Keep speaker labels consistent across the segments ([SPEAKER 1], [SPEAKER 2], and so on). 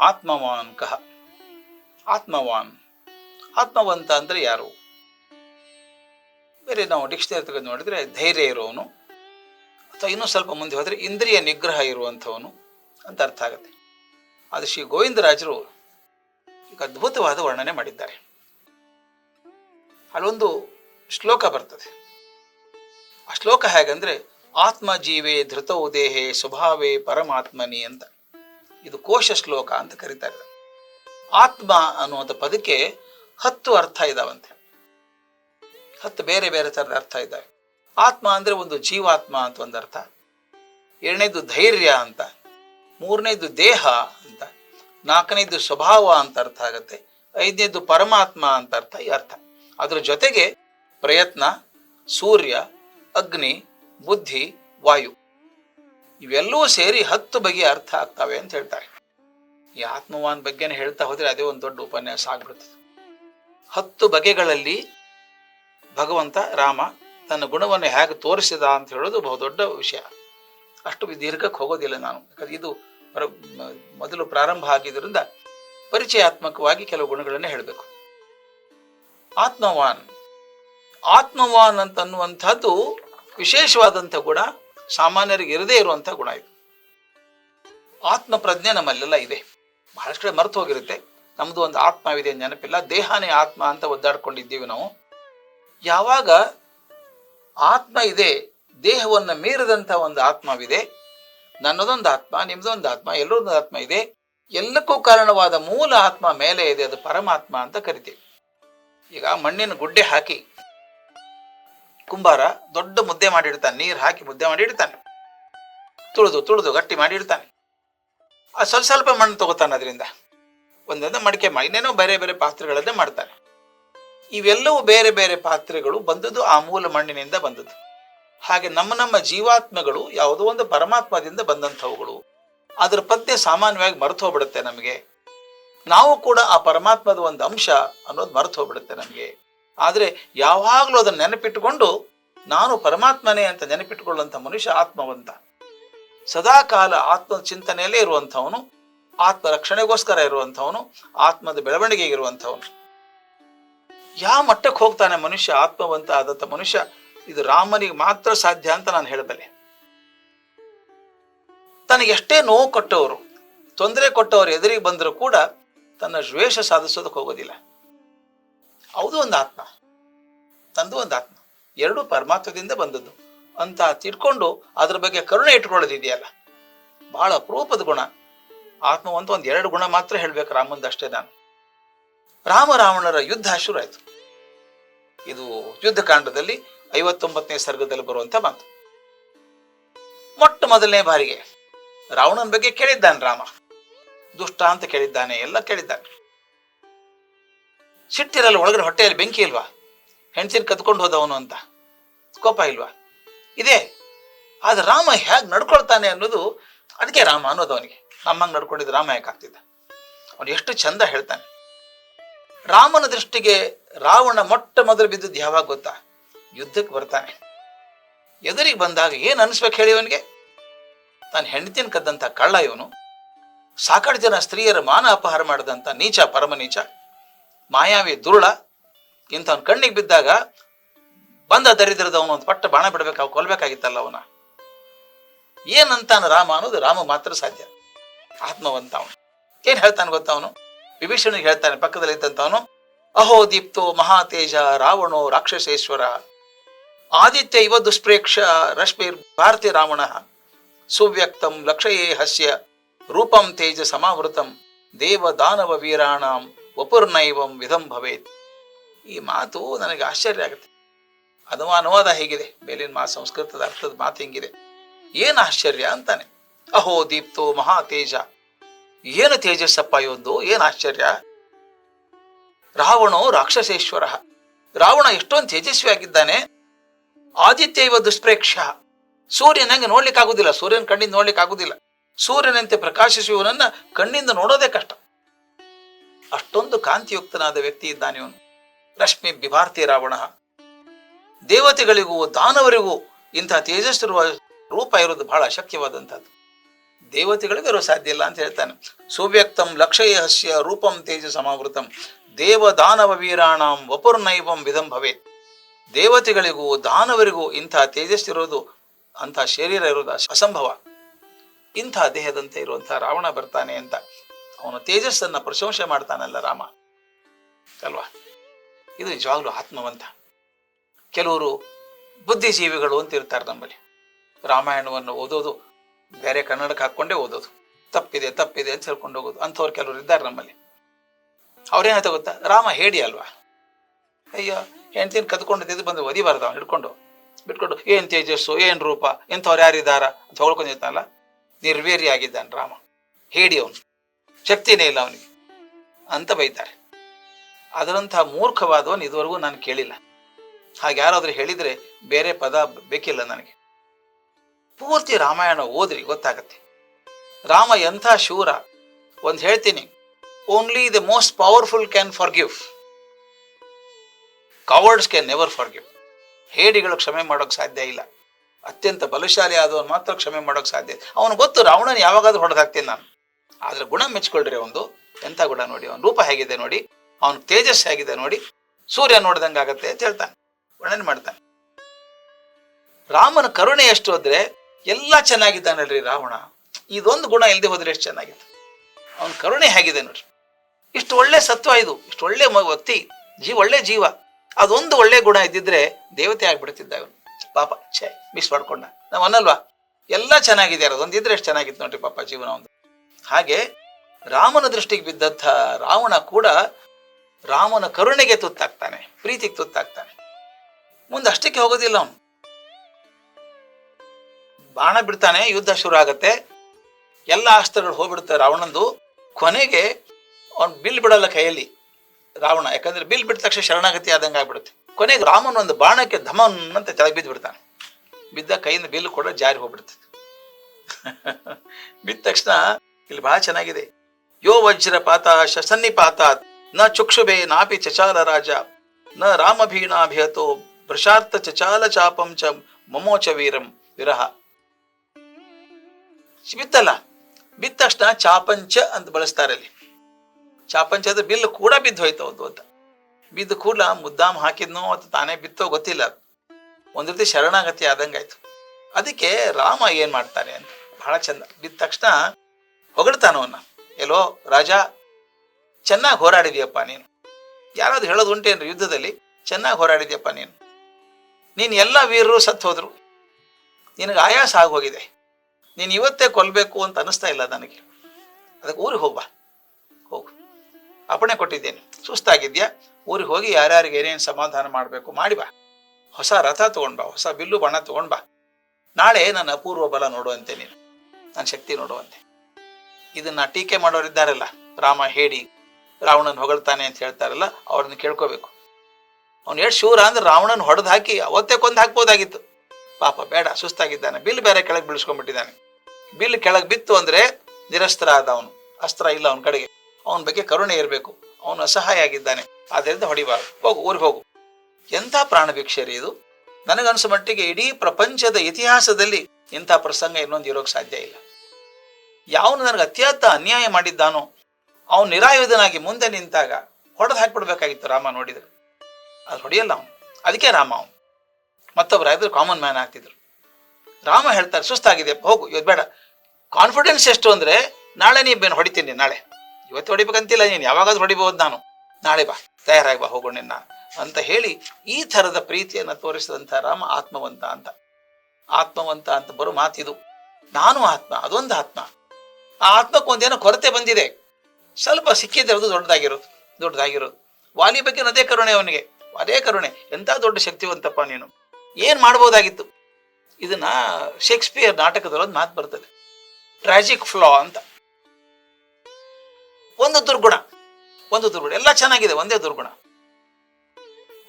[SPEAKER 1] ಆತ್ಮವಾನ್ ಕಹ ಆತ್ಮವಾನ್. ಆತ್ಮವಂತ ಅಂದರೆ ಯಾರು? ಬೇರೆ ನಾವು ಡಿಕ್ಷನರಿ ತೆಗೆದು ನೋಡಿದರೆ ಧೈರ್ಯ ಇರೋವನು ಅಥವಾ ಇನ್ನೂ ಸ್ವಲ್ಪ ಮುಂದೆ ಹೋದರೆ ಇಂದ್ರಿಯ ನಿಗ್ರಹ ಇರುವಂಥವನು ಅಂತ ಅರ್ಥ ಆಗುತ್ತೆ. ಅದು ಶ್ರೀ ಗೋವಿಂದರಾಜರು ಈಗ ಅದ್ಭುತವಾದ ವರ್ಣನೆ ಮಾಡಿದ್ದಾರೆ. ಅಲ್ಲೊಂದು ಶ್ಲೋಕ ಬರ್ತದೆ. ಆ ಶ್ಲೋಕ ಹೇಗಂದ್ರೆ ಆತ್ಮ ಜೀವೇ ಧೃತೌ ದೇಹೇ ಸ್ವಭಾವೇ ಪರಮಾತ್ಮನಿ ಅಂತ. ಇದು ಕೋಶ ಶ್ಲೋಕ ಅಂತ ಕರೀತಾರೆ. ಆತ್ಮ ಅನ್ನುವಂಥ ಪದಕ್ಕೆ ಹತ್ತು ಅರ್ಥ ಇದಾವಂತೆ. ಹತ್ತು ಬೇರೆ ಬೇರೆ ಥರದ ಅರ್ಥ ಇದ್ದಾವೆ ಆತ್ಮ ಅಂದ್ರೆ ಒಂದು ಜೀವಾತ್ಮ ಅಂತ ಒಂದು ಅರ್ಥ. ಎರಡನೇದು ಧೈರ್ಯ ಅಂತ. ಮೂರನೇದು ದೇಹ ಅಂತ. ನಾಲ್ಕನೇದು ಸ್ವಭಾವ ಅಂತ ಅರ್ಥ ಆಗುತ್ತೆ. ಐದನೇದು ಪರಮಾತ್ಮ ಅಂತ ಅರ್ಥ ಈ ಅರ್ಥ. ಅದರ ಜೊತೆಗೆ ಪ್ರಯತ್ನ, ಸೂರ್ಯ, ಅಗ್ನಿ, ಬುದ್ಧಿ, ವಾಯು. ಇವೆಲ್ಲವೂ ಸೇರಿ ಹತ್ತು ಬಗೆಯ ಅರ್ಥ ಆಗ್ತವೆ ಅಂತ ಹೇಳ್ತಾರೆ. ಈ ಆತ್ಮವಾನ್ ಬಗ್ಗೆನೇ ಹೇಳ್ತಾ ಹೋದ್ರೆ ಅದೇ ಒಂದು ದೊಡ್ಡ ಉಪನ್ಯಾಸ ಆಗ್ಬಿಡ್ತದೆ. ಹತ್ತು ಬಗೆಗಳಲ್ಲಿ ಭಗವಂತ ರಾಮ ತನ್ನ ಗುಣವನ್ನು ಹೇಗೆ ತೋರಿಸಿದ ಅಂತ ಹೇಳೋದು ಬಹುದೊಡ್ಡ ವಿಷಯ. ಅಷ್ಟು ದೀರ್ಘಕ್ಕೆ ಹೋಗೋದಿಲ್ಲ ನಾನು. ಯಾಕಂದ್ರೆ ಇದು ಮೊದಲು ಪ್ರಾರಂಭ ಆಗಿದ್ದರಿಂದ ಪರಿಚಯಾತ್ಮಕವಾಗಿ ಕೆಲವು ಗುಣಗಳನ್ನು ಹೇಳಬೇಕು. ಆತ್ಮವಾನ್. ಆತ್ಮವಾನ್ ಅಂತ ಅನ್ನುವಂಥದ್ದು ವಿಶೇಷವಾದಂಥ ಗುಣ ಸಾಮಾನ್ಯರಿಗೆ ಇರದೇ ಇರುವಂತಹ ಗುಣ ಇದು. ಆತ್ಮ ಪ್ರಜ್ಞೆ ನಮ್ಮಲ್ಲೆಲ್ಲ ಇದೆ. ಬಹಳಷ್ಟು ಕಡೆ ಮರೆತು ಹೋಗಿರುತ್ತೆ. ನಮ್ದು ಒಂದು ಆತ್ಮವಿದೆ ನೆನಪಿಲ್ಲ. ದೇಹನೇ ಆತ್ಮ ಅಂತ ಒದ್ದಾಡ್ಕೊಂಡಿದ್ದೀವಿ ನಾವು. ಯಾವಾಗ ಆತ್ಮ ಇದೆ, ದೇಹವನ್ನು ಮೀರಿದಂಥ ಒಂದು ಆತ್ಮವಿದೆ, ನನ್ನದೊಂದು ಆತ್ಮ, ನಿಮ್ದೊಂದು ಆತ್ಮ ಎಲ್ಲರೊಂದು ಆತ್ಮ ಇದೆ, ಎಲ್ಲಕ್ಕೂ ಕಾರಣವಾದ ಮೂಲ ಆತ್ಮ ಮೇಲೆ ಇದೆ, ಅದು ಪರಮಾತ್ಮ ಅಂತ ಕರಿತೀವಿ. ಈಗ ಮಣ್ಣಿನ ಗುಡ್ಡೆ ಹಾಕಿ ಕುಂಬಾರ ದೊಡ್ಡ ಮುದ್ದೆ ಮಾಡಿಡ್ತಾನೆ, ನೀರು ಹಾಕಿ ಮುದ್ದೆ ಮಾಡಿ ಇಡ್ತಾನೆ ತುಳಿದು ತುಳಿದು ಗಟ್ಟಿ ಮಾಡಿ ಇಡ್ತಾನೆ ಆ ಸ್ವಲ್ಪ ಸ್ವಲ್ಪ ಮಣ್ಣು ತಗೋತಾನೆ ಅದರಿಂದ. ಒಂದೊಂದು ಮಡಿಕೆ ಮಾಡಿ ಇನ್ನೇನೋ ಬೇರೆ ಬೇರೆ ಪಾತ್ರೆಗಳನ್ನೇ ಮಾಡ್ತಾನೆ. ಇವೆಲ್ಲವೂ ಬೇರೆ ಬೇರೆ ಪಾತ್ರೆಗಳು ಬಂದದ್ದು ಆ ಮೂಲ ಮಣ್ಣಿನಿಂದ ಬಂದದ್ದು. ಹಾಗೆ ನಮ್ಮ ನಮ್ಮ ಜೀವಾತ್ಮಗಳು ಯಾವುದೋ ಒಂದು ಪರಮಾತ್ಮದಿಂದ ಬಂದಂಥವುಗಳು. ಅದರ ಪದ್ಯ ಸಾಮಾನ್ಯವಾಗಿ ಮರೆತು ಹೋಗ್ಬಿಡುತ್ತೆ ನಮಗೆ. ನಾವು ಕೂಡ ಆ ಪರಮಾತ್ಮದ ಒಂದು ಅಂಶ ಅನ್ನೋದು ಮರೆತು ಹೋಗ್ಬಿಡುತ್ತೆ ನಮಗೆ. ಆದರೆ ಯಾವಾಗಲೂ ಅದನ್ನು ನೆನಪಿಟ್ಟುಕೊಂಡು ನಾನು ಪರಮಾತ್ಮನೇ ಅಂತ ನೆನಪಿಟ್ಟುಕೊಳ್ಳುವಂಥ ಮನುಷ್ಯ ಆತ್ಮವಂತ. ಸದಾಕಾಲ ಆತ್ಮ ಚಿಂತನೆಯಲ್ಲೇ ಇರುವಂಥವನು, ಆತ್ಮ ರಕ್ಷಣೆಗೋಸ್ಕರ ಇರುವಂಥವನು, ಆತ್ಮದ ಬೆಳವಣಿಗೆಗೆ ಇರುವಂಥವನು. ಯಾವ ಮಟ್ಟಕ್ಕೆ ಹೋಗ್ತಾನೆ ಮನುಷ್ಯ, ಆತ್ಮವಂತ ಆದಂಥ ಮನುಷ್ಯ, ಇದು ರಾಮನಿಗೆ ಮಾತ್ರ ಸಾಧ್ಯ ಅಂತ ನಾನು ಹೇಳಬಲ್ಲೆ. ತನಗೆ ಎಷ್ಟೇ ನೋವು ಕೊಟ್ಟವರು, ತೊಂದರೆ ಕೊಟ್ಟವರು ಎದುರಿಗೆ ಬಂದರೂ ಕೂಡ ತನ್ನ ದ್ವೇಷ ಸಾಧಿಸೋದಕ್ಕೆ ಹೋಗೋದಿಲ್ಲ. ಹೌದು ಒಂದು ಆತ್ಮ. ತಂದು ಒಂದು ಆತ್ಮ. ಎರಡೂ ಪರಮಾತ್ಮದಿಂದ ಬಂದದ್ದು. ಅಂತ ತಿಳ್ಕೊಂಡು ಅದ್ರ ಬಗ್ಗೆ ಕರುಣೆ ಇಟ್ಕೊಳ್ಳೋದಿದೆಯಲ್ಲ? ಬಹಳ ಅಪರೂಪದ ಗುಣ. ಆತ್ಮವಂತ ಒಂದು ಎರಡು ಗುಣ ಮಾತ್ರ ಹೇಳ್ಬೇಕು ರಾಮಂದ ಅಷ್ಟೇ ನಾನು. ರಾಮ ರಾವಣರ ಯುದ್ಧ ಶುರುವಾಯಿತು ಇದು ಯುದ್ಧ ಕಾಂಡದಲ್ಲಿ ಐವತ್ತೊಂಬತ್ತನೇ ಸರ್ಗದಲ್ಲಿ ಬರುವಂತ ಬಂತು ಮೊಟ್ಟ ಮೊದಲನೇ ಬಾರಿಗೆ ರಾವಣನ ಬಗ್ಗೆ ಕೇಳಿದ್ದಾನೆ ರಾಮ. ದುಷ್ಟ ಅಂತ ಕೇಳಿದ್ದಾನೆ, ಎಲ್ಲ ಕೇಳಿದ್ದಾನೆ. ಸಿಟ್ಟಿರಲ್ಲ, ಒಳಗಡೆ ಹೊಟ್ಟೆಯಲ್ಲಿ ಬೆಂಕಿ ಇಲ್ವಾ? ಹೆಣ್ಸಿನ ಕತ್ಕೊಂಡು ಹೋದವನು ಅಂತ. ಕೋಪ ಇಲ್ವಾ? ಇದೆ. ಆದ್ರೆ ರಾಮ ಹೇಗೆ ನಡ್ಕೊಳ್ತಾನೆ ಅನ್ನೋದು ಅದಕ್ಕೆ ರಾಮ ಅನ್ನೋದು ಅವನಿಗೆ. ನಮ್ಮಂಗೆ ನಡ್ಕೊಂಡಿದ್ದು ರಾಮ ಯಾಕೆ ಆಗ್ತಿದ್ದ? ಅವನು ಎಷ್ಟು ಚಂದ ಹೇಳ್ತಾನೆ. ರಾಮನ ದೃಷ್ಟಿಗೆ ರಾವಣ ಮೊಟ್ಟ ಮೊದಲು ಬಿದ್ದದ್ದು ಯಾವಾಗ ಗೊತ್ತಾ? ಯುದ್ಧಕ್ಕೆ ಬರ್ತಾನೆ. ಎದುರಿಗೆ ಬಂದಾಗ ಏನು ಅನಿಸ್ಬೇಕು ಹೇಳಿ ಅವನಿಗೆ? ತಾನು ಹೆಂಡತಿನ ಕದ್ದಂಥ ಕಳ್ಳ ಇವನು. ಸಾಕಷ್ಟು ಜನ ಸ್ತ್ರೀಯರ ಮಾನ ಅಪಹಾರ ಮಾಡಿದಂಥ ನೀಚ, ಪರಮ ನೀಚ. ಮಾಯಾವಿ ದುರುಳ, ಇಂಥವ್ನ ಕಣ್ಣಿಗೆ ಬಿದ್ದಾಗ ಬಂದ ದರಿದ್ರದವನು ಒಂದು ಪಟ್ಟ ಬಾಣ ಬಿಡಬೇಕು ಅವ್ ಕೊಲ್ಬೇಕಾಗಿತ್ತಲ್ಲ ಅವನ. ಏನಂತಾನ ರಾಮ ಅನ್ನೋದು ರಾಮ ಮಾತ್ರ ಸಾಧ್ಯ. ಆತ್ಮವಂತ ಅವನು. ಏನ್ ಹೇಳ್ತಾನೆ ಗೊತ್ತವನು ವಿಭೀಷಣಿಗೆ ಹೇಳ್ತಾನೆ, ಪಕ್ಕದಲ್ಲಿ ಇದ್ದಂತವನು ಅಹೋ ದೀಪ್ತೋ ಮಹಾತೇಜ ರಾವಣೋ ರಾಕ್ಷಸೇಶ್ವರ, ಆದಿತ್ಯ ಇವ ದುಷ್ಪ್ರೇಕ್ಷ ರಶ್ಮಿರ್ ಭಾರತಿ ರಾವಣ, ಸುವ್ಯಕ್ತಂ ಲಕ್ಷಯೇ ಹಸ್ಯ, ರೂಪಂ ತೇಜ ಸಮಾವೃತಂ ದೇವ ದಾನವ ವೀರಾಣಂ. ವಪುರ್ನೈವಂ ವಿಧಂ ಭವೇತ್. ಈ ಮಾತು ನನಗೆ ಆಶ್ಚರ್ಯ ಆಗುತ್ತೆ. ಅದು ಅನುವಾದ ಹೇಗಿದೆ. ಮೇಲಿನ ಮಾ ಸಂಸ್ಕೃತದ ಅರ್ಥದ ಮಾತು ಹೆಂಗಿದೆ. ಏನು ಆಶ್ಚರ್ಯ ಅಂತಾನೆ. ಅಹೋ ದೀಪ್ತೋ ಮಹಾ ತೇಜ. ಏನು ತೇಜಸ್ಸಪ್ಪ ಇವೊಂದು ಏನು ಆಶ್ಚರ್ಯ? ರಾವಣೋ ರಾಕ್ಷಸೇಶ್ವರ. ರಾವಣ ಎಷ್ಟೊಂದು ತೇಜಸ್ವಿ ಆಗಿದ್ದಾನೆ ಆದಿತ್ಯ ಇವ ದುಷ್ಪ್ರೇಕ್ಷ. ಸೂರ್ಯನಂಗೆ ನೋಡ್ಲಿಕ್ಕೆ ಆಗುದಿಲ್ಲ ಸೂರ್ಯನ ಕಣ್ಣಿಂದ ನೋಡ್ಲಿಕ್ಕೆ ಆಗುದಿಲ್ಲ ಸೂರ್ಯನಂತೆ ಪ್ರಕಾಶಿಸುವವನನ್ನ ಕಣ್ಣಿಂದ ನೋಡೋದೇ ಕಷ್ಟ. ಅಷ್ಟೊಂದು ಕಾಂತಿಯುಕ್ತನಾದ ವ್ಯಕ್ತಿ ಇದ್ದಾನೆ ಅವನು ರಶ್ಮಿ ಬಿಭಾರತಿ ರಾವಣ. ದೇವತೆಗಳಿಗೂ, ದಾನವರಿಗೂ ಇಂಥ ತೇಜಸ್ಸಿರುವ ರೂಪ ಇರೋದು ಬಹಳ ಅಶಕ್ಯವಾದಂಥದ್ದು. ದೇವತೆಗಳಿಗೆ ಇರೋ ಸಾಧ್ಯ ಇಲ್ಲ ಅಂತ ಹೇಳ್ತಾನೆ. ಸುವ್ಯಕ್ತಂ ಲಕ್ಷಯ ಹಸ್ಯ ರೂಪಂ ತೇಜ ಸಮಾವೃತಂ ದೇವ ದಾನವ ವೀರಾಣಂ ವಪುರ್ನೈವಂ ವಿಧಂ ಭವೇತ್ ದೇವತೆಗಳಿಗೂ, ದಾನವರಿಗೂ ಇಂಥ ತೇಜಸ್ಸಿರೋದು ಅಂಥ ಶರೀರ ಇರೋದು ಅಸಂಭವ. ಇಂಥ ದೇಹದಂತೆ ಇರುವಂತಹ ರಾವಣ ಬರ್ತಾನೆ ಅಂತ. ಅವನ ತೇಜಸ್ಸನ್ನ ಪ್ರಶಂಸೆ ಮಾಡ್ತಾನಲ್ಲ ರಾಮ. ಅಲ್ವಾ? ಇದು ನಿಜವಾಗ್ಲೂ ಆತ್ಮವಂತ. ಕೆಲವರು ಬುದ್ಧಿಜೀವಿಗಳು ಅಂತ ಇರ್ತಾರೆ ನಮ್ಮಲ್ಲಿ. ರಾಮಾಯಣವನ್ನು ಓದೋದು ಬೇರೆ ಕನ್ನಡಕ್ಕೆ ಹಾಕ್ಕೊಂಡೇ ಓದೋದು. ತಪ್ಪಿದೆ ತಪ್ಪಿದೆ ಅಂತ ಹೇಳ್ಕೊಂಡು ಹೋಗೋದು. ಅಂಥವ್ರು ಕೆಲವರು ಇದ್ದಾರೆ ನಮ್ಮಲ್ಲಿ. ಅವ್ರೇನಾಯ್ತು ಗೊತ್ತಾ? ರಾಮ ಹೇಳಿ ಅಲ್ವಾ? ಅಯ್ಯೋ, ಹೆಂಡ್ತಿನ ಕದ್ಕೊಂಡು ಬಂದು ಒದಿಬಾರ್ದು ಅವ್ನು, ಹಿಡ್ಕೊಂಡು. ಬಿಟ್ಕೊಂಡು, ಏನ್ ತೇಜಸ್ಸು, ಏನ್ ರೂಪ ಎಂಥವ್ರು ಯಾರಿದ್ದಾರ ಅಂತ ಹೊಳ್ಕೊಂಡಿರ್ತಾನಲ್ಲ ನಿರ್ವೇರಿ ಆಗಿದ್ದಾನೆ ರಾಮ. ಹೇಳಿ ಅವನು. ಶಕ್ತಿನೇ ಇಲ್ಲ ಅವನಿಗೆ ಅಂತ ಬೈತಾರೆ. ಅದರಂತಹ ಮೂರ್ಖವಾದವನು ಇದುವರೆಗೂ ನಾನು ಕೇಳಿಲ್ಲ. ಹಾಗೆ ಯಾರಾದರೂ ಹೇಳಿದರೆ ಬೇರೆ ಪದ ಬೇಕಿಲ್ಲ ನನಗೆ. ಪೂರ್ತಿ ರಾಮಾಯಣ ಓದ್ರಿ, ಗೊತ್ತಾಗತ್ತೆ. ರಾಮ ಎಂಥ ಶೂರ? ಒಂದು ಹೇಳ್ತೀನಿ only the most powerful can forgive cowards can never forgive ಹೇಡಿಗಳು ಕ್ಷಮೆ ಮಾಡೋಕೆ ಸಾಧ್ಯ ಇಲ್ಲ. ಅತ್ಯಂತ ಬಲಶಾಲಿ ಆದವನು ಮಾತ್ರ ಕ್ಷಮೆ ಮಾಡೋಕೆ ಸಾಧ್ಯ ಅವನು ಗೊತ್ತು, ರಾವಣನ ಯಾವಾಗಾದ್ರೂ ಹೊಡೆದಾಕ್ತೀನಿ ನಾನು. ಆದ್ರೆ ಗುಣ ಮೆಚ್ಕೊಳ್ರಿ ಒಂದು ಎಂಥ ಗುಣ ನೋಡಿ? ಅವನ ರೂಪ ಹೇಗಿದೆ ನೋಡಿ? ಅವನ ತೇಜಸ್ ಆಗಿದೆ ನೋಡಿ? ಸೂರ್ಯ ನೋಡ್ದಂಗೆ ಆಗತ್ತೆ ಅಂತ ಹೇಳ್ತಾನೆ. ವರ್ಣನೆ ಮಾಡ್ತಾನೆ. ರಾಮನ ಕರುಣೆ ಎಷ್ಟು ಹೋದ್ರೆ ಎಲ್ಲ ಚೆನ್ನಾಗಿದ್ದಾನಲ್ರಿ ರಾವಣ. ಇದೊಂದು ಗುಣ ಇಲ್ಲದೆ ಹೋದ್ರೆ ಎಷ್ಟು ಚೆನ್ನಾಗಿತ್ತು. ಅವನ ಕರುಣೆ ಹೇಗಿದೆ ನೋಡ್ರಿ. ಇಷ್ಟು ಒಳ್ಳೆ ಸತ್ವ ಇದು. ಇಷ್ಟು ಒಳ್ಳೆ ವ್ಯಕ್ತಿ. ಜೀವ, ಒಳ್ಳೆ ಜೀವ. ಅದೊಂದು ಒಳ್ಳೆ ಗುಣ ಇದ್ದಿದ್ರೆ ದೇವತೆ ಆಗ್ಬಿಡ್ತಿದ್ದ ಅವನು. ಪಾಪ, ಛೇ ಮಿಸ್ ಮಾಡ್ಕೊಂಡ. ನಾವು ಅನ್ನಲ್ವಾ? ಎಲ್ಲ ಚೆನ್ನಾಗಿದೆ ಅದೊಂದಿದ್ರೆ ಎಷ್ಟು ಚೆನ್ನಾಗಿತ್ತು ನೋಡ್ರಿ ಪಾಪ ಜೀವನ ಒಂದು. ಹಾಗೆ ರಾಮನ ದೃಷ್ಟಿಗೆ ಬಿದ್ದಂಥ ರಾವಣ ಕೂಡ ರಾಮನ ಕರುಣೆಗೆ ತುತ್ತಾಗ್ತಾನೆ, ಪ್ರೀತಿಗೆ ತುತ್ತಾಗ್ತಾನೆ. ಮುಂದೆ ಅಷ್ಟಕ್ಕೆ ಹೋಗೋದಿಲ್ಲ ಅವನು. ಬಾಣ ಬಿಡ್ತಾನೆ, ಯುದ್ಧ ಶುರು ಆಗತ್ತೆ. ಎಲ್ಲ ಅಸ್ತ್ರಗಳು ಹೋಗ್ಬಿಡುತ್ತೆ ರಾವಣಂದು. ಕೊನೆಗೆ ಅವನು ಬಿಲ್ ಬಿಡಲ್ಲ ಕೈಯಲ್ಲಿ ರಾವಣ, ಯಾಕಂದ್ರೆ ಬಿಲ್ ಬಿಟ್ಟ ತಕ್ಷಣ ಶರಣಾಗತಿ ಆದಂಗೆ ಆಗ್ಬಿಡುತ್ತೆ. ಕೊನೆಗೆ ರಾಮನ ಒಂದು ಬಾಣಕ್ಕೆ ಧಮನ್ ಅಂತ ಕೆಳಗೆ ಬಿದ್ದು ಬಿಡ್ತಾನೆ. ಬಿದ್ದ ಕೈಯಿಂದ ಬಿಲ್ ಕೂಡ ಜಾರಿ ಹೋಗ್ಬಿಡ್ತದೆ ಬಿದ್ದ ತಕ್ಷಣ ಇಲ್ಲಿ ಬಹಳ ಚೆನ್ನಾಗಿದೆ. ಯೋ ವಜ್ರ ಶಸನ್ನಿಪಾತ ನ ಚುಕ್ಷುಬೆ ನಾಪಿ ಚಚಾಲ ರಾಜ, ನ ರಾಮಭೀಣಾಭಿಹತೋ ಭೃಷಾರ್ಥ ಚಚಾಲ ಚಾಪಂ ಚ ಮಮೋಚ ವೀರಂ ವಿರಹ. ಬಿತ್ತಲ್ಲ? ಬಿತ್ತ ತಕ್ಷಣ ಚಾಪಂಚ ಅಂತ ಬಳಸ್ತಾರೆ ಅಲ್ಲಿ. ಚಾಪಂಚ ಅಂದ್ರೆ ಬಿಲ್ಲು ಕೂಡ ಬಿದ್ದು ಹೋಯ್ತು ಅಂತ. ಬಿದ್ದು ಕೂಡ ಮುದ್ದಾಮ್ ಹಾಕಿದ್ನೋ ಅಥವಾ ತಾನೇ ಬಿತ್ತೋ ಗೊತ್ತಿಲ್ಲ ಒಂದ್ ರೀತಿ ಶರಣಾಗತಿ ಆದಂಗಾಯ್ತು. ಅದಕ್ಕೆ ರಾಮ ಏನ್ ಮಾಡ್ತಾನೆ ಅಂತ. ಬಹಳ ಚಂದ. ಬಿದ್ದ ತಕ್ಷಣ ಹೊಗಳ್ತಾನವನ್ನ. ಎಲ್ಲೋ ರಾಜ, ಚೆನ್ನಾಗಿ ಹೋರಾಡಿದ್ಯಪ್ಪ ನೀನು. ಯಾರಾದ್ರೂ ಹೇಳೋದು ಉಂಟೇನ್ರಿ ಯುದ್ಧದಲ್ಲಿ? ಚೆನ್ನಾಗಿ ಹೋರಾಡಿದ್ಯಪ್ಪ ನೀನು. ನೀನು ಎಲ್ಲ ವೀರರು ಸತ್ತು ಹೋದ್ರು. ನಿನಗೆ ಆಯಾಸ ಆಗೋಗಿದೆ ನೀನು ಇವತ್ತೇ ಕೊಲ್ಲಬೇಕು ಅಂತ ಅನಿಸ್ತಾ ಇಲ್ಲ ನನಗೆ. ಅದಕ್ಕೆ ಊರಿಗೆ ಹೋಗ್ಬಾ. ಹೋಗು. ಅಪ್ಪಣೆ ಕೊಟ್ಟಿದ್ದೇನೆ. ಸುಸ್ತಾಗಿದ್ಯಾ? ಊರಿಗೆ ಹೋಗಿ ಯಾರ್ಯಾರಿಗೆ ಏನೇನು ಸಮಾಧಾನ ಮಾಡಬೇಕು ಮಾಡಿ ಬಾ. ಹೊಸ ರಥ ತೊಗೊಂಡ್ಬಾ ಹೊಸ ಬಿಲ್ಲು ಬಣ್ಣ ತೊಗೊಂಡ್ಬಾ ನಾಳೆ ನನ್ನ ಅಪೂರ್ವ ಬಲ ನೋಡುವಂತೆ ನೀನು. ನನ್ನ ಶಕ್ತಿ ನೋಡುವಂತೆ. ಇದನ್ನ ಟೀಕೆ ಮಾಡೋರಿದ್ದಾರಲ್ಲ ರಾಮ ಹೇಳಿ, ರಾವಣನ್ ಹೊಗಳ್ತಾನೆ ಅಂತ ಹೇಳ್ತಾರಲ್ಲ, ಅವ್ರನ್ನ ಕೇಳ್ಕೋಬೇಕು. ಅವ್ನು ಎಷ್ಟು ಶೂರ ಅಂದ್ರೆ ರಾವಣನ್ ಹೊಡೆದು ಹಾಕಿ ಅವತ್ತೇ ಕೊಂದು ಹಾಕ್ಬೋದಾಗಿತ್ತು. ಪಾಪ ಬೇಡ, ಸುಸ್ತಾಗಿದ್ದಾನೆ. ಬಿಲ್ ಬೇರೆ ಕೆಳಗೆ ಬೀಳಿಸ್ಕೊಂಡ್ಬಿಟ್ಟಿದ್ದಾನೆ. ಬಿಲ್ ಕೆಳಗೆ ಬಿತ್ತು ಅಂದ್ರೆ ನಿರಸ್ತ್ರ ಆದ ಅವನು ಅಸ್ತ್ರ ಇಲ್ಲ ಅವನ ಕಡೆಗೆ. ಅವನ ಬಗ್ಗೆ ಕರುಣೆ ಇರಬೇಕು, ಅವನು ಅಸಹಾಯ ಆಗಿದ್ದಾನೆ. ಆದ್ದರಿಂದ ಹೊಡಿಬಾರ್ದು. ಹೋಗು, ಊರಿಗೆ ಹೋಗು. ಎಂಥ ಪ್ರಾಣ ಭಿಕ್ಷರಿ ಇದು? ನನಗನ್ಸೋ ಮಟ್ಟಿಗೆ ಇಡೀ ಪ್ರಪಂಚದ ಇತಿಹಾಸದಲ್ಲಿ ಇಂಥ ಪ್ರಸಂಗ ಇನ್ನೊಂದು ಇರೋಕೆ ಸಾಧ್ಯ ಇಲ್ಲ. ಯಾವನು ನನಗೆ ಅತ್ಯಂತ ಅನ್ಯಾಯ ಮಾಡಿದ್ದಾನೋ, ಅವನು ನಿರಾಯುಧನಾಗಿ ಮುಂದೆ ನಿಂತಾಗ ಹೊಡೆದು ಹಾಕ್ಬಿಡ್ಬೇಕಾಗಿತ್ತು ರಾಮ ನೋಡಿದ್ರೆ. ಅದು ಹೊಡೆಯಲ್ಲ ಅವನು. ಅದಕ್ಕೆ ರಾಮ ಅವನು. ಮತ್ತೊಬ್ಬರು ಆಗಿದ್ರೆ ಕಾಮನ್ ಮ್ಯಾನ್ ಆಗ್ತಿದ್ರು. ರಾಮ ಹೇಳ್ತಾರೆ, ಸುಸ್ತಾಗಿದೆ, ಹೋಗು ಇವತ್ತು ಬೇಡ. ಕಾನ್ಫಿಡೆನ್ಸ್ ಎಷ್ಟು ಅಂದರೆ, ನಾಳೆ ನೀ ಬೇನು ಹೊಡಿತೀನಿ, ನಾಳೆ. ಇವತ್ತು ಹೊಡಿಬೇಕಂತಿಲ್ಲ ನೀನು, ಯಾವಾಗಾದ್ರೂ ಹೊಡಿಬಹುದು ನಾನು. ನಾಳೆ ಬಾ, ತಯಾರಾಗಿ ಬಾ ಹೋಗೋಣ ನಿನ್ನ ಅಂತ ಹೇಳಿ ಈ ಥರದ ಪ್ರೀತಿಯನ್ನು ತೋರಿಸಿದಂಥ ರಾಮ ಆತ್ಮವಂತ ಅಂತ. ಆತ್ಮವಂತ ಅಂತ ಬರೋ ಮಾತಿದು. ನಾನು ಆತ್ಮ, ಅದೊಂದು ಆತ್ಮ. ಆ ಆತ್ಮಕ್ಕೆ ಒಂದೇನೋ ಕೊರತೆ ಬಂದಿದೆ. ಸ್ವಲ್ಪ ಸಿಕ್ಕಿದ್ದಿರೋದು ದೊಡ್ಡದಾಗಿರೋದು ದೊಡ್ಡದಾಗಿರೋದು ವಾಲಿ ಬಗ್ಗೆ ಅದೇ ಕರುಣೆ ಅವನಿಗೆ, ಅದೇ ಕರುಣೆ. ಎಂಥ ದೊಡ್ಡ ಶಕ್ತಿವಂತಪ್ಪ ನೀನು? ಏನು ಮಾಡ್ಬೋದಾಗಿತ್ತು? ಇದನ್ನ ಶೇಕ್ಸ್ಪಿಯರ್ ನಾಟಕದಲ್ಲಿ ಒಂದು ಮಾತು ಬರ್ತದೆ. ಟ್ರಾಜಿಕ್ ಫ್ಲಾ ಅಂತ. ಒಂದು ದುರ್ಗುಣ ಒಂದು ದುರ್ಗುಣ. ಎಲ್ಲ ಚೆನ್ನಾಗಿದೆ, ಒಂದೇ ದುರ್ಗುಣ.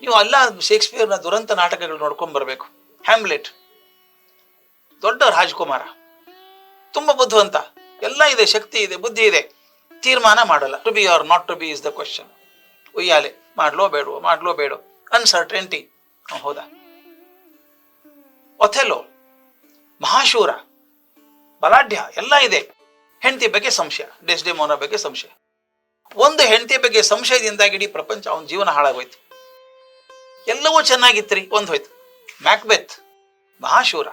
[SPEAKER 1] ನೀವು ಎಲ್ಲ ಶೇಕ್ಸ್ಪಿಯರ್ನ ದುರಂತ ನಾಟಕಗಳು ನೋಡ್ಕೊಂಡು ಬರಬೇಕು. ಹ್ಯಾಮ್ಲೆಟ್ ದೊಡ್ಡ ರಾಜ್ಕುಮಾರ. ತುಂಬಾ ಬುದ್ಧಿವಂತ. ಎಲ್ಲ ಇದೆ, ಶಕ್ತಿ ಇದೆ, ಬುದ್ಧಿ ಇದೆ. ತೀರ್ಮಾನ ಮಾಡಲ್ಲ. To be or not to be is the question ಉಯ್ಯಾಲೆ, ಮಾಡ್ಲೋ ಬೇಡವೋ, ಮಾಡ್ಲೋ ಬೇಡೋ ಅನ್ಸರ್ಟೆಂಟಿ ಹೌದಾ? ಒಥೆಲೋ ಮಹಾಶೂರ ಬಲಾಢ್ಯ ಎಲ್ಲ ಇದೆ. ಹೆಂಡತಿ ಬಗ್ಗೆ ಸಂಶಯ ಡೆಸ್ಡೆಮೋನ ಬಗ್ಗೆ ಸಂಶಯ. ಒಂದು ಹೆಂಡತಿ ಬಗ್ಗೆ ಸಂಶಯದಿಂದಾಗಿ ಇಡೀ ಪ್ರಪಂಚ ಅವನ ಜೀವನ ಹಾಳಾಗೋಯ್ತು. ಎಲ್ಲವೂ ಚೆನ್ನಾಗಿತ್ತು ಒಂದು ಹೋಯ್ತು. ಮ್ಯಾಕ್ಬೆತ್ ಮಹಾಶೂರ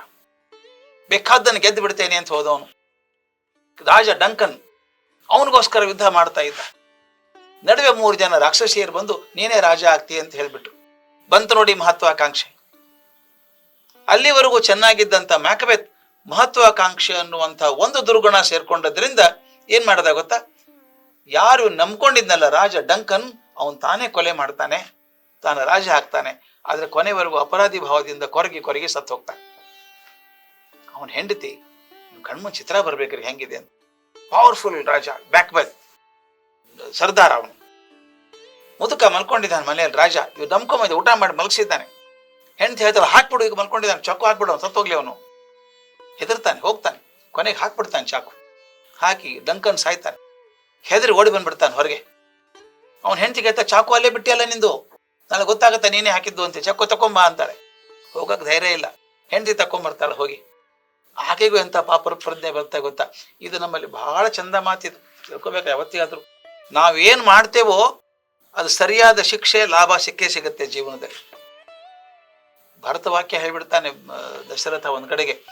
[SPEAKER 1] ಬೇಕಾದ್ದನ್ನು ಗೆದ್ದು ಬಿಡ್ತೇನೆ ಅಂತ ಹೋದವನು. ರಾಜ ಡಂಕನ್ ಅವನಿಗೋಸ್ಕರ ಯುದ್ಧ ಮಾಡ್ತಾ ಇದ್ದ. ನಡುವೆ ಮೂರು ಜನ ರಾಕ್ಷಸಿಯರು ಬಂದು, ನೀನೇ ರಾಜ ಆಗ್ತಿ ಅಂತ ಹೇಳ್ಬಿಟ್ರು. ಬಂತು ನೋಡಿ ಮಹತ್ವಾಕಾಂಕ್ಷೆ. ಅಲ್ಲಿವರೆಗೂ ಚೆನ್ನಾಗಿದ್ದಂತ ಮ್ಯಾಕಬೆತ್ ಮಹತ್ವಾಕಾಂಕ್ಷೆ ಅನ್ನುವಂಥ ಒಂದು ದುರ್ಗುಣ ಸೇರ್ಕೊಂಡದ್ರಿಂದ ಏನ್ ಮಾಡದ ಗೊತ್ತಾ? ಯಾರು ನಂಬ್ಕೊಂಡಿದ್ನಲ್ಲ ರಾಜ ಡಂಕನ್, ಅವನ್ ತಾನೇ ಕೊಲೆ ಮಾಡ್ತಾನೆ, ತಾನು ರಾಜ ಹಾಕ್ತಾನೆ ಆದ್ರೆ ಕೊನೆವರೆಗೂ ಅಪರಾಧಿ ಭಾವದಿಂದ ಕೊರಗಿ ಕೊರಗಿ ಸತ್ತು ಹೋಗ್ತಾನೆ ಅವನ ಹೆಂಡತಿ ಕಣ್ಮು ಚಿತ್ರ ಬರ್ಬೇಕ್ರಿ ಹೆಂಗಿದೆ ಅಂತ. ಪವರ್ಫುಲ್ ರಾಜ ಬ್ಯಾಕ್ ಬೈ ಸರ್ದಾರ್ ಅವನು. ಮುದುಕ ಮಲ್ಕೊಂಡಿದ್ದಾನೆ ಮನೆಯಲ್ಲಿ, ರಾಜ. ಇವ್ ದಮ್ಕೊಂಬ ಊಟ ಮಾಡಿ ಮಲಗಿಸಿದ್ದಾನೆ. ಹೆಂಡತಿ ಹೇಳ್ತಾರೆ ಹಾಕ್ಬಿಡು, ಈಗ ಮಲ್ಕೊಂಡಿದ್ದಾನೆ, ಚಾಕು ಹಾಕ್ಬಿಡು, ಅವನು ಸತ್ತೋಗ್ಲಿ ಅವನು. ಹೆದರ್ತಾನೆ, ಹೋಗ್ತಾನೆ. ಕೊನೆಗೆ ಹಾಕ್ಬಿಡ್ತಾನೆ ಚಾಕು. ಹಾಕಿ ಡಂಕನ್ ಸಾಯ್ತಾನೆ. ಹೆದರಿ ಓಡಿ ಬಂದ್ಬಿಡ್ತಾನೆ ಹೊರಗೆ. ಅವನ ಹೆಂಡತಿ ಕೇಳ್ತಾ ಚಾಕು ಅಲ್ಲೇ ಬಿಟ್ಟಿಯಲ್ಲ ನಿಂದು? ನನಗೆ ಗೊತ್ತಾಗುತ್ತೆ, ನೀನೇ ಹಾಕಿದ್ದು ಅಂತ. ಚಾಕು ತಕೊಂಬ ಅಂತಾಳೆ ಹೋಗಕ್ ಧೈರ್ಯ ಇಲ್ಲ. ಹೆಂಡತಿ ತಕೊಂಬರ್ತಾಳೆ, ಹೋಗಿ. ಆಕೆಗೂ ಎಂಥ ಪಾಪರ ಪ್ರಜ್ಞೆ ಬರ್ತಾ ಗೊತ್ತಾ? ಇದು ನಮ್ಮಲ್ಲಿ ಬಹಳ ಚಂದ ಮಾತಿದೆ ತಿಳ್ಕೊಬೇಕು? ಯಾವತ್ತಿಗಾದ್ರೂ. ನಾವೇನ್ ಮಾಡ್ತೇವೋ, ಅದು ಸರಿಯಾದ ಶಿಕ್ಷೆ, ಲಾಭ, ಸಿಕ್ಕೇ ಸಿಗುತ್ತೆ ಜೀವನದಲ್ಲಿ. ಭಾರತ ವಾಕ್ಯ ಹೇಳ್ಬಿಡ್ತಾನೆ ದಶರಥ ಒಂದ್ ಕಡೆಗೆ.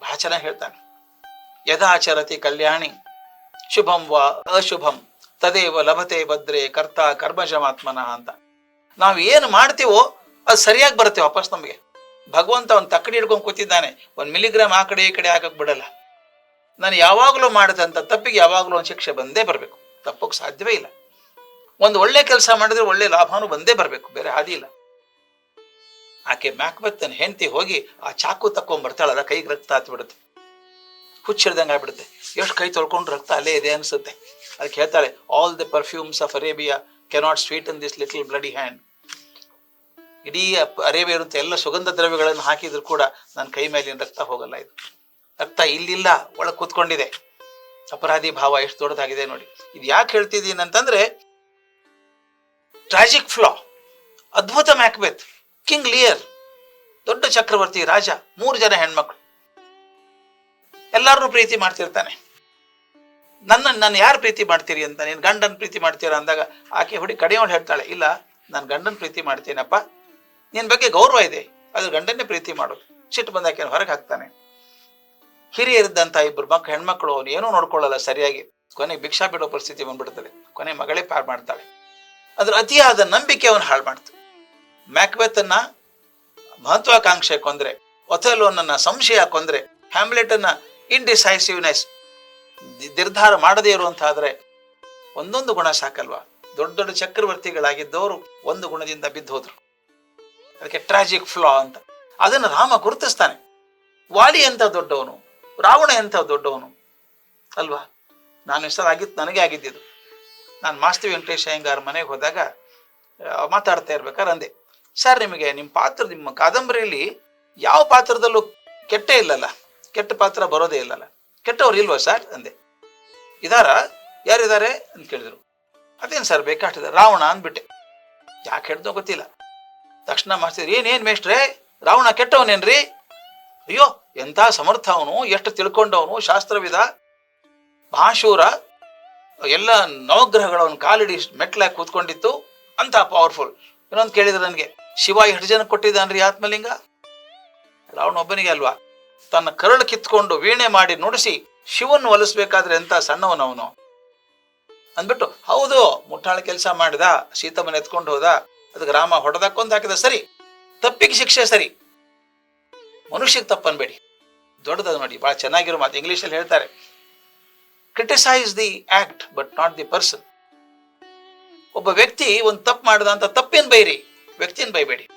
[SPEAKER 1] ಬಹಳ ಚೆನ್ನಾಗಿ ಹೇಳ್ತಾನೆ. ಯದಾಚರತಿ ಕಲ್ಯಾಣಿ, ಶುಭಂ ವಾ ಅಶುಭಂ, ತದೇವ ಲಭತೆ ಭದ್ರೆ, ಕರ್ತ ಕರ್ಮಜಮಾತ್ಮನಃ ಅಂತ. ನಾವು ಏನು ಮಾಡ್ತೀವೋ, ಅದು ಸರಿಯಾಗಿ ಬರುತ್ತೆ ವಾಪಸ್ ನಮಗೆ. ಭಗವಂತ ಒಂದು ತಕ್ಕಡಿ ಹಿಡ್ಕೊಂಡು ಕೂತಿದ್ದಾನೆ. ಒಂದು ಮಿಲಿಗ್ರಾಮ್ ಆ ಕಡೆ ಈ ಕಡೆ ಹಾಕಕ್ ಬಿಡಲ್ಲ. ನಾನು ಯಾವಾಗಲೂ ಮಾಡಿದಂಥ ತಪ್ಪಿಗೆ ಯಾವಾಗಲೂ ಒಂದು ಶಿಕ್ಷೆ ಬಂದೇ ಬರಬೇಕು. ತಪ್ಪಕ್ಕೆ ಸಾಧ್ಯವೇ ಇಲ್ಲ. ಒಂದು ಒಳ್ಳೆ ಕೆಲಸ ಮಾಡಿದ್ರೆ ಒಳ್ಳೆ ಲಾಭನೂ ಬಂದೇ ಬರಬೇಕು. ಬೇರೆ ಹಾದಿ ಇಲ್ಲ. ಆಕೆ ಮ್ಯಾಕ್ಬತ್ತನ ಹೆಂಡತಿ ಹೋಗಿ ಆ ಚಾಕು ತಕ್ಕೊಂಡ್ಬರ್ತಾಳೆ. ಅದ ಕೈಗೆ ರಕ್ತ ಹತ್ಬಿಡುತ್ತೆ. ಹುಚ್ಚಿಡ್ದಂಗೆ ಆಗ್ಬಿಡುತ್ತೆ. ಎಷ್ಟು ಕೈ ತೊಳ್ಕೊಂಡು ರಕ್ತ ಅಲ್ಲೇ ಇದೆ ಅನ್ಸುತ್ತೆ. ಅದಕ್ಕೆ ಹೇಳ್ತಾಳೆ all the perfumes of Arabia cannot sweet in this little bloody hand ಇಡೀ ಅರೇಬಿ ಇರುವಂತ ಎಲ್ಲ ಸುಗಂಧ ದ್ರವ್ಯಗಳನ್ನು ಹಾಕಿದ್ರು ಕೂಡ ನನ್ನ ಕೈ ಮೇಲಿನ ರಕ್ತ ಹೋಗಲ್ಲ ಇದು. ರಕ್ತ ಇಲ್ಲಿಲ್ಲ, ಒಳಗೆ ಕೂತ್ಕೊಂಡಿದೆ. ಅಪರಾಧಿ ಭಾವ ಎಷ್ಟು ದೊಡ್ಡದಾಗಿದೆ ನೋಡಿ. ಇದು ಯಾಕೆ ಹೇಳ್ತಿದ್ದೀನಿ ಅಂತಂದ್ರೆ ಟ್ರಾಜಿಕ್ ಫ್ಲಾ ಅದ್ಭುತ ಮ್ಯಾಕ್ಬೆತ್ ಕಿಂಗ್ ಲಿಯರ್ ದೊಡ್ಡ ಚಕ್ರವರ್ತಿ ರಾಜ, ಮೂರು ಜನ ಹೆಣ್ಮಕ್ಳು. ಎಲ್ಲರನ್ನೂ ಪ್ರೀತಿ ಮಾಡ್ತಿರ್ತಾನೆ. ನನ್ನ ನಾನು ಯಾರು ಪ್ರೀತಿ ಮಾಡ್ತೀರಿ ಅಂತ, ನೀನು ಗಂಡನ ಪ್ರೀತಿ ಮಾಡ್ತೀರಾ ಅಂದಾಗ, ಆಕೆ ಹುಡಿ ಕಡೆಯವಳು ಹೇಳ್ತಾಳೆ, ಇಲ್ಲ, ನಾನು ಗಂಡನ ಪ್ರೀತಿ ಮಾಡ್ತೀನಪ್ಪ ನಿನ್ನ ಬಗ್ಗೆ ಗೌರವ ಇದೆ. ಅದ್ರ ಗಂಡನ್ನೇ ಪ್ರೀತಿ ಮಾಡು. ಸಿಟ್ಟು ಬಂದಾಕೇನು ಹೊರಗೆ ಹಾಕ್ತಾನೆ. ಹಿರಿಯರಿದ್ದಂತ ಇಬ್ಬರು ಮಕ್ಕಳು ಹೆಣ್ಮಕ್ಳು ಅವ್ನು ಏನೂ ನೋಡ್ಕೊಳ್ಳಲ್ಲ ಸರಿಯಾಗಿ. ಕೊನೆ ಭಿಕ್ಷಾ ಬಿಡೋ ಪರಿಸ್ಥಿತಿ ಬಂದ್ಬಿಡ್ತದೆ. ಕೊನೆ ಮಗಳೇ ಪಾರ್ ಮಾಡ್ತಾಳೆ. ಅದ್ರ ಅತಿಯಾದ ನಂಬಿಕೆ ಅವನು ಹಾಳು ಮಾಡ್ತು. ಮ್ಯಾಕ್ವೆತನ್ನ ಮಹತ್ವಾಕಾಂಕ್ಷೆ ಕೊಂದ್ರೆ, ಒಥೆಲೋನನ್ನ ಸಂಶಯ ಕೊಂದ್ರೆ, ಹ್ಯಾಮ್ಲೆಟನ್ನ ಇಂಡಿಸೈಸಿವ್ನೆಸ್ ನಿರ್ಧಾರ ಮಾಡದೇ ಇರುವಂತಾದ್ರೆ ಒಂದೊಂದು ಗುಣ ಸಾಕಲ್ವಾ? ದೊಡ್ಡ ದೊಡ್ಡ ಚಕ್ರವರ್ತಿಗಳಾಗಿದ್ದವರು ಒಂದು ಗುಣದಿಂದ ಬಿದ್ದು ಹೋದ್ರು ಅದಕ್ಕೆ ಟ್ರಾಜಿಕ್ ಫ್ಲಾ ಅಂತ. ಅದನ್ನು ರಾಮ ಗುರುತಿಸ್ತಾನೆ. ವಾಲಿ ಎಂಥ ದೊಡ್ಡವನು, ರಾವಣ ಎಂಥ ದೊಡ್ಡವನು, ಅಲ್ವಾ? ನಾನು ಹೆಸರು ಆಗಿತ್ತು ನನಗೆ ಆಗಿದ್ದಿದ್ದು ನಾನು ಮಾಸ್ತಿ ವೆಂಕಟೇಶ್ ಅಯ್ಯಂಗಾರ್ ಮನೆಗೆ ಹೋದಾಗ ಮಾತಾಡ್ತಾ ಇರ್ಬೇಕಾದ್ರೆ ಅಂದೆ ಸರ್, ನಿಮಗೆ ನಿಮ್ಮ ಪಾತ್ರ ನಿಮ್ಮ ಕಾದಂಬರಿಯಲ್ಲಿ ಯಾವ ಪಾತ್ರದಲ್ಲೂ ಕೆಟ್ಟ ಇಲ್ಲಲ್ಲ? ಕೆಟ್ಟ ಪಾತ್ರ ಬರೋದೇ ಇಲ್ಲಲ್ಲ? ಕೆಟ್ಟವ್ರು ಇಲ್ವಾ ಸರ್? ಅಂದೆ. ಇದಾರ? ಯಾರಿದ್ದಾರೆ? ಅಂತ ಕೇಳಿದ್ರು. ಅದೇನು ಸರ್ ಬೇಕಾಗ್ತದೆ ರಾವಣ ಅಂದ್ಬಿಟ್ಟೆ. ಯಾಕೆ ಹೇಳ್ದೋ ಗೊತ್ತಿಲ್ಲ. ತಕ್ಷಣ ಮಾಸ್ತಿದ್ರು ಏನೇನು ಮೇಷ್ಟ್ರೆ? ರಾವಣ ಕೆಟ್ಟವನೇನ್ರಿ? ಅಯ್ಯೋ, ಎಂಥ ಸಮರ್ಥ ಅವನು, ಎಷ್ಟು ತಿಳ್ಕೊಂಡವನು, ಶಾಸ್ತ್ರವಿದ? ಮಹಾಶೂರ, ಎಲ್ಲ ನವಗ್ರಹಗಳವನು ಕಾಲಿಡಿ ಮೆಟ್ಲಾಗಿ ಕೂತ್ಕೊಂಡಿತ್ತು ಅಂತ ಪವರ್ಫುಲ್ ಇನ್ನೊಂದು ಕೇಳಿದ್ರೆ ನನಗೆ ಶಿವ ಎಷ್ಟು ಜನ ಕೊಟ್ಟಿದ್ದಾನ್ರಿ ಆತ್ಮಲಿಂಗ? ರಾವಣ ಒಬ್ಬನಿಗೆ ಅಲ್ವಾ? ತನ್ನ ಕರಳು ಕಿತ್ಕೊಂಡು ವೀಣೆ ಮಾಡಿ ನುಡಿಸಿ ಶಿವನ್ ಒಲಿಸ್ಬೇಕಾದ್ರೆ ಎಂತ ಸಣ್ಣವನವನು ಅಂದ್ಬಿಟ್ಟು, ಹೌದು, ಮುಟ್ಟಾಳ ಕೆಲಸ ಮಾಡಿದ, ಸೀತಮ್ಮನ ಎತ್ಕೊಂಡು ಹೋದ ಅದಕ್ಕೆ ರಾಮ ಹೊಡೆದಕ್ಕೊಂದು ಹಾಕಿದ ಸರಿ, ತಪ್ಪಿಗೆ ಶಿಕ್ಷೆ ಸರಿ. ಮನುಷ್ಯಕ್ಕೆ ತಪ್ಪನ್ಬೇಡಿ ದೊಡ್ಡದದು ನೋಡಿ ಬಹಳ ಚೆನ್ನಾಗಿರೋ ಮಾತು ಇಂಗ್ಲೀಷಲ್ಲಿ ಹೇಳ್ತಾರೆ. Criticise the act but not the person ಒಬ್ಬ ವ್ಯಕ್ತಿ ಒಂದು ತಪ್ಪು ಮಾಡಿದ ಅಂತ ತಪ್ಪೇನ್ ಬೈರಿ ವ್ಯಕ್ತಿಯನ್ನು ಬೈಬೇಡಿ.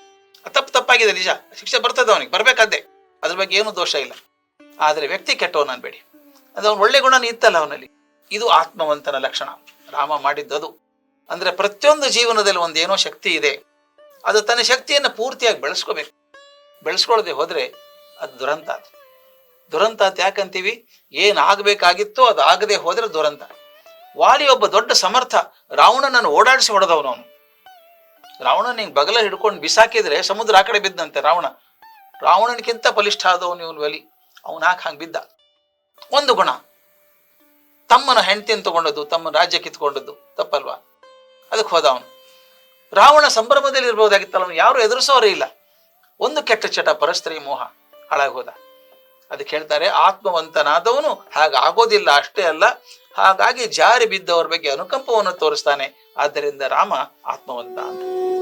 [SPEAKER 1] ಆ ತಪ್ಪು ತಪ್ಪಾಗಿದೆ ನಿಜ, ಶಿಕ್ಷೆ ಬರ್ತದೆ ಅವನಿಗೆ ಬರಬೇಕಾದೆ ಅದ್ರ ಬಗ್ಗೆ ಏನೂ ದೋಷ ಇಲ್ಲ. ಆದರೆ ವ್ಯಕ್ತಿ ಕೆಟ್ಟವನು ಅನ್ಬೇಡಿ. ಅದು ಅವನ ಒಳ್ಳೆ ಗುಣ ಇತ್ತಲ್ಲ ಅವನಲ್ಲಿ. ಇದು ಆತ್ಮವಂತನ ಲಕ್ಷಣ. ರಾಮ ಮಾಡಿದ್ದದು. ಅಂದ್ರೆ ಪ್ರತಿಯೊಂದು ಜೀವನದಲ್ಲಿ ಒಂದು ಏನೋ ಶಕ್ತಿ ಇದೆ. ಅದು ತನ್ನ ಶಕ್ತಿಯನ್ನು ಪೂರ್ತಿಯಾಗಿ ಬೆಳೆಸ್ಕೋಬೇಕು. ಬೆಳೆಸ್ಕೊಳ್ಳದೆ ಹೋದರೆ ಅದು ದುರಂತ ಅದು. ದುರಂತ ಅಂತ ಯಾಕಂತೀವಿ? ಏನು ಆಗ್ಬೇಕಾಗಿತ್ತೋ ಅದು ಆಗದೆ ಹೋದರೆ ದುರಂತ. ವಾಲಿ ಒಬ್ಬ ದೊಡ್ಡ ಸಮರ್ಥ ರಾವಣನನ್ನು ಓಡಾಡಿಸಿ ಹೊಡೆದವನು ಅವನು. ರಾವಣನ ಹಿಂಗೆ ಬಗಲ ಹಿಡ್ಕೊಂಡು ಬಿಸಾಕಿದ್ರೆ ಸಮುದ್ರ ಆ ಕಡೆ ಬಿದ್ದಂತೆ ರಾವಣ. ರಾವಣನಿಗಿಂತ ಬಲಿಷ್ಠ ಆದವನು ಇವನು ಬಲಿ. ಅವನು ಹಾಕಿ ಹಂಗೆ ಬಿದ್ದ. ಒಂದು ಗುಣ. ತಮ್ಮನ ಹೆಂಡತಿಯನ್ನು ತಗೊಂಡದ್ದು ತಮ್ಮ ರಾಜ್ಯ ಕಿತ್ಕೊಂಡದ್ದು ತಪ್ಪಲ್ವಾ? ಅದಕ್ಕೆ ಹೋದ ಅವನು. ರಾವಣ ಸಂಭ್ರಮದಲ್ಲಿ ಇರ್ಬೋದಾಗಿತ್ತಲ್ಲ ಅವನು, ಯಾರು ಎದುರಿಸೋರೇ ಇಲ್ಲ. ಒಂದು ಕೆಟ್ಟ ಚಟ, ಪರಸ್ತ್ರೀ ಮೋಹ ಹಾಳಾಗಿ ಹೋದ. ಅದಕ್ಕೆ ಹೇಳ್ತಾರೆ, ಆತ್ಮವಂತನಾದವನು ಹಾಗಾಗೋದಿಲ್ಲ ಅಷ್ಟೇ ಅಲ್ಲ, ಹಾಗಾಗಿ ಜಾರಿ ಬಿದ್ದವರ ಬಗ್ಗೆ ಅನುಕಂಪವನ್ನು ತೋರಿಸ್ತಾನೆ. ಆದ್ದರಿಂದ ರಾಮ ಆತ್ಮವಂತ ಅಂತ.